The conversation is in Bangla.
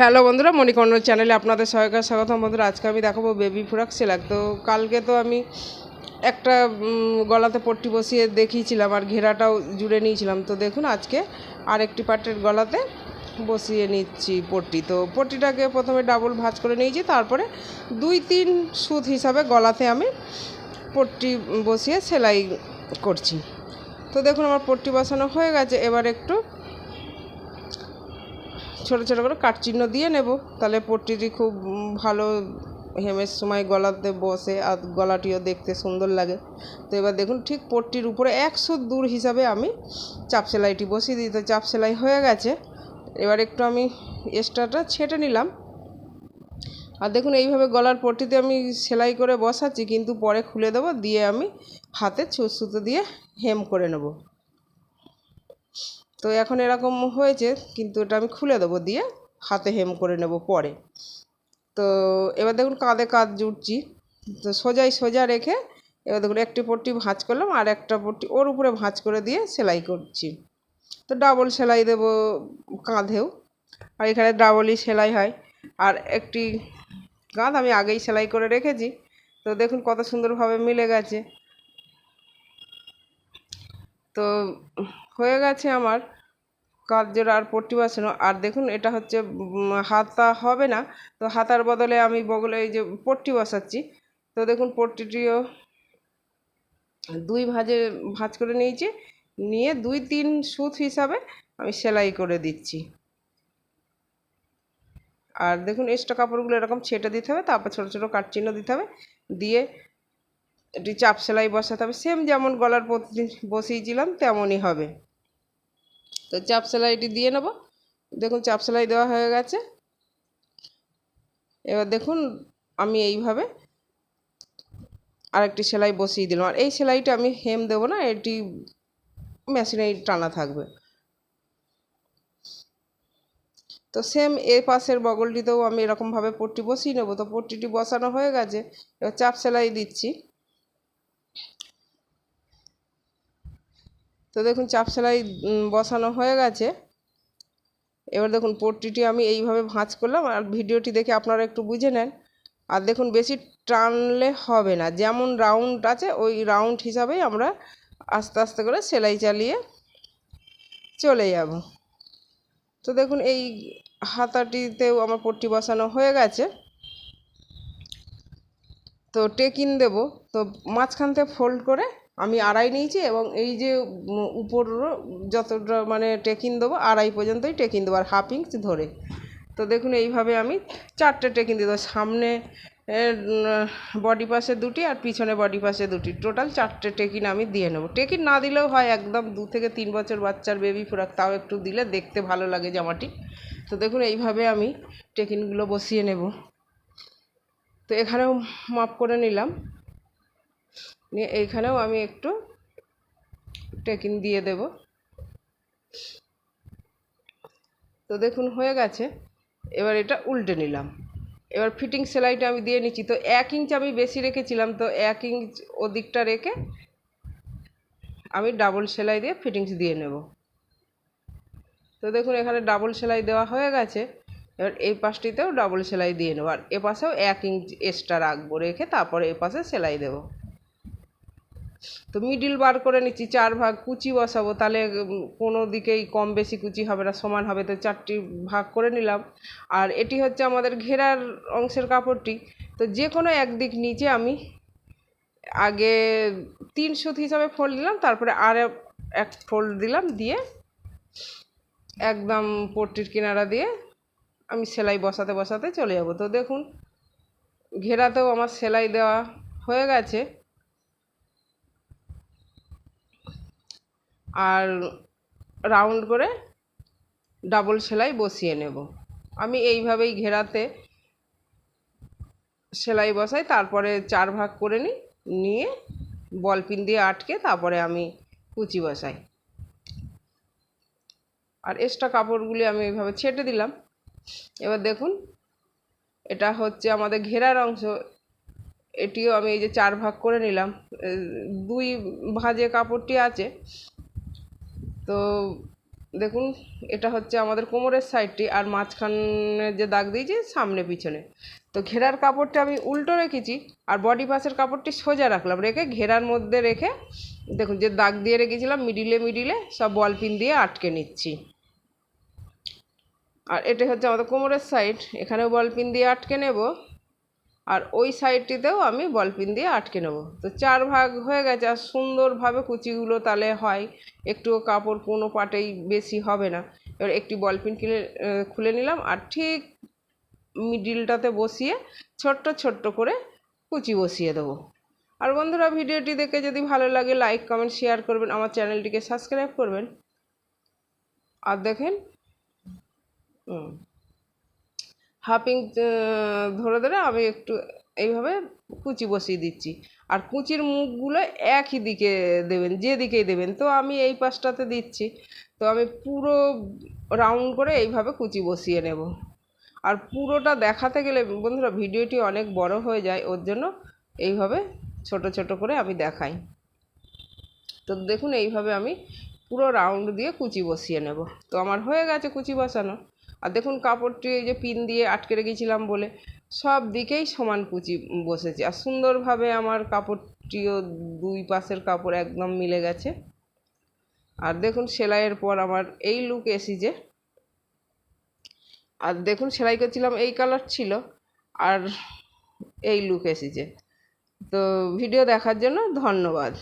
হ্যালো বন্ধুরা মণিকর্ণ চ্যানেলে আপনাদের সবাইকে স্বাগতম বন্ধুরা। আজকে আমি দেখাবো বেবি ফ্রক সেলাক। তো কালকে তো আমি একটা গলাতে পট্টি বসিয়ে দেখিয়েছিলাম আর ঘেরাটাও জুড়ে নিয়েছিলাম। তো দেখুন, আজকে আর একটি পাটের গলাতে বসিয়ে নিচ্ছি পট্টি। তো পট্টিটাকে প্রথমে ডাবল ভাঁজ করে নিয়েছি, তারপরে দুই তিন সুত হিসাবে গলাতে আমি পট্টি বসিয়ে সেলাই করছি। তো দেখুন, আমার পট্টি বসানো হয়ে গেছে। এবার একটু ছোট ছোটো করে কাটচিহ্ন দিয়ে নেব। তাহলে পট্টিটি খুব ভালো হেমের সময় গলাতে বসে আর গলাটিও দেখতে সুন্দর লাগে। তো এবার দেখুন, ঠিক পট্টির উপরে একশো দূর হিসাবে আমি চাপ সেলাইটি বসিয়ে দিই। তো চাপ সেলাই হয়ে গেছে। এবার একটু আমি এক্সট্রাটা ছেটে নিলাম। আর দেখুন, এইভাবে গলার পট্টিতে আমি সেলাই করে বসাচ্ছি, কিন্তু পরে খুলে দেবো, দিয়ে আমি হাতে সুতো দিয়ে হেম করে নেব। তো এখন এরকম হয়েছে, কিন্তু এটা আমি খুলে দেবো দিয়ে হাতে হেম করে নেব পরে। তো এবার দেখুন কাঁধে কাঁধ জুড়ছি, তো সোজাই সোজা রেখে এবার দেখুন একটি পট্টি ভাঁজ করলাম আর একটা পট্টি ওর উপরে ভাঁজ করে দিয়ে সেলাই করছি। তো ডাবল সেলাই দেব কাঁধেও, আর এখানে ডাবলই সেলাই হয়। আর একটি কাঁধ আমি আগেই সেলাই করে রেখেছি, তো দেখুন কত সুন্দরভাবে মিলে গেছে। তো হয়ে গেছে আমার। জোড়া আর পট্টি বসানো আর দেখুন, এটা হচ্ছে হাতা হবে না। তো হাতার বদলে আমি বগলে এই যে পট্টি বসাচ্ছি। তো দেখুন, পট্টিটিও দুই ভাজে, ভাঁজ করে নিয়েছি। নিয়ে দুই তিন সুত হিসাবে আমি সেলাই করে দিচ্ছি। আর দেখুন, এক্সট্রা কাপড়গুলো এরকম ছেটে দিতে হবে, তারপর ছোটো ছোটো কাটচিহ্ন দিতে হবে। দিয়ে এটি চাপ সেলাই বসাতে হবে। সেম যেমন গলার বসিয়েছিলাম, তেমনই হবে। তো চাপ সেলাইটি দিয়ে নেব। দেখুন চাপ সেলাই দেওয়া হয়ে গেছে। এবার দেখুন আমি এইভাবে আরেকটি সেলাই বসিয়ে দিলাম। আর এই সেলাইটা আমি হেম দেবো না, এটি মেশিনেই টানা থাকবে। তো সেম এ পাশের বগলটিতেও আমি এরকমভাবে পট্টি বসিয়ে নেব। তো পট্টিটি বসানো হয়ে গেছে, এবার চাপ সেলাই দিচ্ছি। তো দেখুন চাপ সেলাই বসানো হয়ে গেছে। এবার দেখুন পট্টিটি আমি এইভাবে ভাঁজ করলাম, আর ভিডিওটি দেখে আপনারা একটু বুঝে নেন। আর দেখুন বেশি টানলে হবে না, যেমন রাউন্ড আছে, ওই রাউন্ড হিসাবেই আমরা আস্তে আস্তে করে সেলাই চালিয়ে চলে যাব। তো দেখুন এই হাতাটিতেও আমার পট্টি বসানো হয়ে গেছে। তো টেকিন দেব, তো মাঝখান থেকে ফোল্ড করে আমি আড়াই নিয়েছি এবং এই যে উপর যতটা মানে টেকিন দেবো, আড়াই পর্যন্তই টেকিন দেবো, আর হাফ ইঞ্চ ধরে। তো দেখুন, এইভাবে আমি চারটে টেকিন দিয়ে দেবো। সামনে বডি পাশে দুটি আর পিছনে বডি পাশে দুটি। টোটাল চারটে টেকিন আমি দিয়ে নেব। টেকিন না দিলেও হয়, একদম দু থেকে তিন বছর বাচ্চার বেবি ফ্রক, তাও একটু দিলে দেখতে ভালো লাগে জামাটি। তো দেখুন, এইভাবে আমি টেকিনগুলো বসিয়ে নেব। তো এখানেও মাপ করে নিলাম। নিয়ে এইখানেও আমি একটু টেকিং দিয়ে দেব। তো দেখুন, হয়ে গেছে। এবার এটা উল্টে নিলাম। এবার ফিটিং সেলাইটা আমি দিয়ে নিচ্ছি। তো এক ইঞ্চ আমি বেশি রেখেছিলাম, তো এক ইঞ্চ ওদিকটা রেখে আমি ডাবল সেলাই দিয়ে ফিটিংস দিয়ে নেব। তো দেখুন, এখানে ডাবল সেলাই দেওয়া হয়ে গেছে। এবার এই পাশটিতেও ডাবল সেলাই দিয়ে নেব। আর এ পাশেও এক ইঞ্চ এক্সট্রা রাখব, রেখে তারপরে এ পাশে সেলাই দেবো। তো মিডিল বার করে নিচ্ছি, চার ভাগ কুচি বসাবো, তাহলে কোনো দিকেই কম বেশি কুচি হবে না, সমান হবে। তো চারটি ভাগ করে নিলাম। আর এটি হচ্ছে আমাদের ঘেরার অংশের কাপড়টি। তো যে কোনো একদিক নিচে আমি আগে তিন সুত হিসাবে ফোল্ড দিলাম, তারপরে আর এক ফোল্ড দিলাম, দিয়ে একদম পট্টির কিনারা দিয়ে আমি সেলাই বসাতে বসাতে চলে যাব। তো দেখুন, ঘেরাতেও আমার সেলাই দেওয়া হয়ে গেছে। আর রাউন্ড করে ডাবল সেলাই বসিয়ে নেব। আমি এইভাবেই ঘেরাতে সেলাই বসাই, তারপরে চার ভাগ করে নিই, নিয়ে বল পিন দিয়ে আটকে তারপরে আমি কুচি বসাই। আর এক্সট্রা কাপড়গুলি আমি এইভাবে ছেটে দিলাম। এবার দেখুন, এটা হচ্ছে আমাদের ঘেরার অংশ। এটিও আমি এই যে চার ভাগ করে নিলাম। দুই ভাজে কাপড়টি আছে। তো দেখুন, এটা হচ্ছে আমাদের কোমরের সাইডটি আর মাঝখানে যে দাগ দিয়েছি, সামনে পিছনে। তো ঘেরার কাপড়টা আমি উল্টো রেখেছি আর বডি পাসের কাপড়টি সোজা রাখলাম। রেখে ঘেরার মধ্যে রেখে দেখুন, যে দাগ দিয়ে রেখেছিলাম মিডিলে মিডিলে সব বল পিন দিয়ে আটকে নিচ্ছি। আর এটা হচ্ছে আমাদের কোমরের সাইড এখানেও বল পিন দিয়ে আটকে নেব। আর ওই সাইডটিতেও আমি বল পিন দিয়ে আটকে নেব। তো চার ভাগ হয়ে গেছে, আর সুন্দরভাবে কুচিগুলো তাহলে হয়। একটুও কাপড় কোনো পাটেই বেশি হবে না। এবার একটি বল পিন কিনে খুলে নিলাম আর ঠিক মিডিলটাতে বসিয়ে ছোট্ট ছোট্ট করে কুচি বসিয়ে দেবো। আর বন্ধুরা, ভিডিওটি দেখে যদি ভালো লাগে, লাইক, কমেন্ট, শেয়ার করবেন, আমার চ্যানেলটিকে সাবস্ক্রাইব করবেন। আর দেখেন, হুম। হাফ ইঞ্চ ধরে ধরে আমি একটু এইভাবে কুচি বসিয়ে দিচ্ছি। আর কুচির মুখগুলো একই দিকে দেবেন যে দিকেই দেবেন। তো আমি এই পাশটাতে দিচ্ছি। তো আমি পুরো রাউন্ড করে এইভাবে কুচি বসিয়ে নেব। আর পুরোটা দেখাতে গেলে, বন্ধুরা, ভিডিওটি অনেক বড় হয়ে যায়। ওর জন্য এইভাবে ছোট ছোট করে আমি দেখাই। তো দেখুন, এইভাবে আমি পুরো রাউন্ড দিয়ে কুচি বসিয়ে নেব। তো আমার হয়ে গেছে কুচি বসানো। আর দেখুন কাপড়টি এই যে পিন দিয়ে আটকে রেখেছিলাম বলে সব দিকেই সমান কুচি বসেছে। আর সুন্দরভাবে আমার কাপড়টিও দুই পাশের কাপড় একদম মিলে গেছে। আর দেখুন সেলাইয়ের পর আমার এই লুক এসেছে আর দেখুন সেলাই করছিলাম, এই কালার ছিল। আর এই লুক এসেছে তো ভিডিও দেখার জন্য ধন্যবাদ।